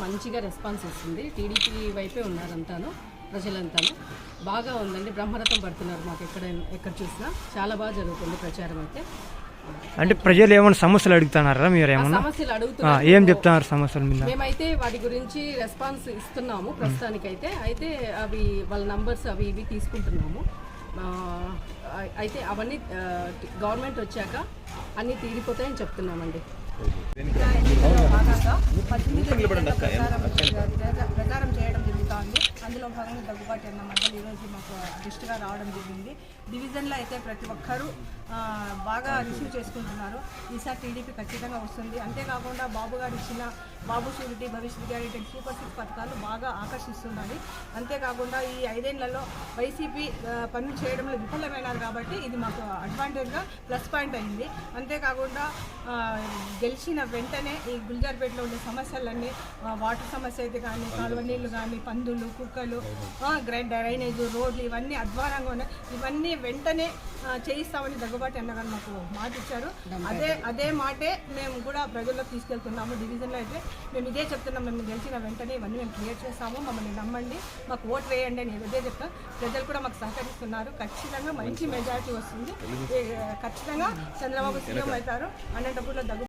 మంచిగా రెస్పాన్స్ ఇస్తుంది టీడీపీ వైపే ఉన్నారంతాను ప్రజలంతాను. బాగా ఉందండి. బ్రహ్మరథం పడుతున్నారు మాకు ఎక్కడ ఎక్కడ చూసినా. చాలా బాగా జరుగుతుంది ప్రచారం అయితే. అంటే ప్రజలు ఏమైనా సమస్యలు అడుగుతున్నారా మీరు ఆ ఏమన్నా? సమస్యలు అడుగుతున్నారు. ఏం చెప్తున్నారు సమస్యల మీద? మేమైతే వాటి గురించి రెస్పాన్స్ ఇస్తున్నాము ప్రస్తుతానికైతే. అయితే అవి వాళ్ళ నంబర్స్ అవి ఇవి తీసుకుంటున్నాము. ఆ, అయితే అవన్నీ గవర్నమెంట్ వచ్చాక అన్నీ తీరిపోతాయని చెప్తున్నామండి. పద్దెనిమిది ప్రచారం చేయడం జరుగుతోంది. అందులో భాగంగా దగ్గుబాటి అన్న మధ్యలో ఈరోజు మాకు దృష్టిగా రావడం జరిగింది. డివిజన్లో అయితే ప్రతి ఒక్కరూ బాగా రిసీవ్ చేసుకుంటున్నారు. ఈసారి టీడీపీ ఖచ్చితంగా వస్తుంది. అంతేకాకుండా బాబు గారు ఇచ్చిన బాబు షూరిటీ భవిష్యత్ గ్యారెంటీ సూపర్ సిక్స్ పథకాలు బాగా ఆకర్షిస్తున్నాయి. అంతేకాకుండా ఈ ఐదేళ్ళలో వైసీపీ పనులు చేయడంలో విఫలమైనారు కాబట్టి ఇది మాకు అడ్వాంటేజ్గా ప్లస్ పాయింట్ అయింది. అంతేకాకుండా గెలిచిన వెంటనే ఈ గుల్జార్పేటలో ఉండే సమస్యలన్నీ వాటర్ సమస్య అయితే కానీ కాలువ నీళ్ళు కానీ పందులు కుక్కలు డ్రైనేజ్ రోడ్లు ఇవన్నీ అధ్వానంగా ఉన్నాయి. ఇవన్నీ వెంటనే చేయిస్తామని దగ్గుబాటి అన్నగారు మాకు మాట ఇచ్చారు అదే అదే మాటే మేము కూడా ప్రజల్లో తీసుకెళ్తున్నాము. డివిజన్లో అయితే మేము ఇదే చెప్తున్నాం మేము గెలిచిన వెంటనే ఇవన్నీ మేము క్లియర్ చేస్తాము. మమ్మల్ని నమ్మండి. మాకు ఓట్ వేయండి అని ఇదే చెప్తాం ప్రజలు కూడా మాకు సహకరిస్తున్నారు. ఖచ్చితంగా మంచి మెజారిటీ వస్తుంది. ఖచ్చితంగా చంద్రబాబు సీఎం అవుతారు. అనంతపూర్లో దగ్గు